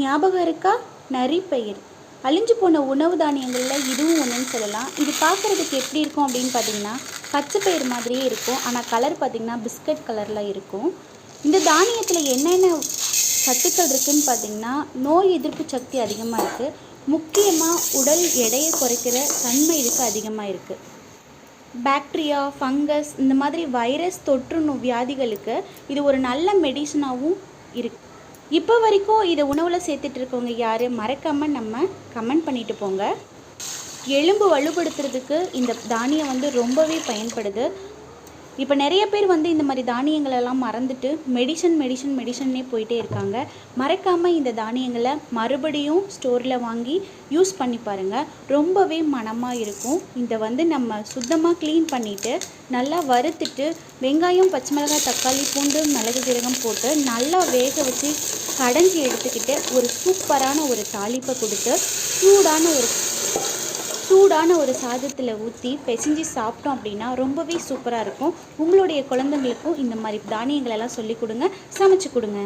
ஞாபகம் இருக்கா? நரிப்பயிர். அழிஞ்சு போன உணவு தானியங்களில் இதுவும் ஒன்றுன்னு சொல்லலாம். இது பார்க்குறதுக்கு எப்படி இருக்கும் அப்படின்னு பார்த்தீங்கன்னா பச்சை பயிர் மாதிரியே இருக்கும். ஆனால் கலர் பார்த்திங்கன்னா பிஸ்கட் கலரில் இருக்கும். இந்த தானியத்தில் என்னென்ன சத்துக்கள் இருக்குதுன்னு பார்த்தீங்கன்னா நோய் எதிர்ப்பு சக்தி அதிகமாக இருக்குது முக்கியமாக உடல் எடையை குறைக்கிற தன்மை இதுக்கு அதிகமாக இருக்குது பாக்டீரியா ஃபங்கஸ் இந்த மாதிரி வைரஸ் தொற்று நோ வியாதிகளுக்கு இது ஒரு நல்ல மெடிசனாகவும் இருக்குது இப்போ வரைக்கும் இதை உணவில் சேர்த்துட்டு இருக்கவங்க யார்? மறக்காமல் நம்ம கமெண்ட் பண்ணிட்டு போங்க. எலும்பு வலுப்படுத்துறதுக்கு இந்த தானியம் வந்து ரொம்பவே பயன்படுது. இப்போ நிறைய பேர் வந்து இந்த மாதிரி தானியங்களெல்லாம் மறந்துட்டு மெடிசன் மெடிசன் மெடிசன்னே போயிட்டே இருக்காங்க. மறக்காமல் இந்த தானியங்களை மறுபடியும் ஸ்டோரில் வாங்கி யூஸ் பண்ணி பாருங்கள் ரொம்பவே மனமாக இருக்கும். இதை வந்து நம்ம சுத்தமாக க்ளீன் பண்ணிவிட்டு நல்லா வறுத்துட்டு வெங்காயம் பச்சை மிளகாய் தக்காளி பூண்டு மிளகு ஜீரகம் போட்டு நல்லா வேக வச்சு கடைஞ்சி எடுத்துக்கிட்டு ஒரு சூப்பரான ஒரு தாளிப்பை கொடுத்து சூடான ஒரு சூடான ஒரு சாதத்தில் ஊற்றி பிசைஞ்சு சாப்பிட்டோம் அப்படின்னா ரொம்பவே சூப்பராக இருக்கும். உங்களுடைய குழந்தைங்களுக்கும் இந்த மாதிரி தானியங்களெல்லாம் சொல்லி கொடுங்க. சமைச்சு கொடுங்க.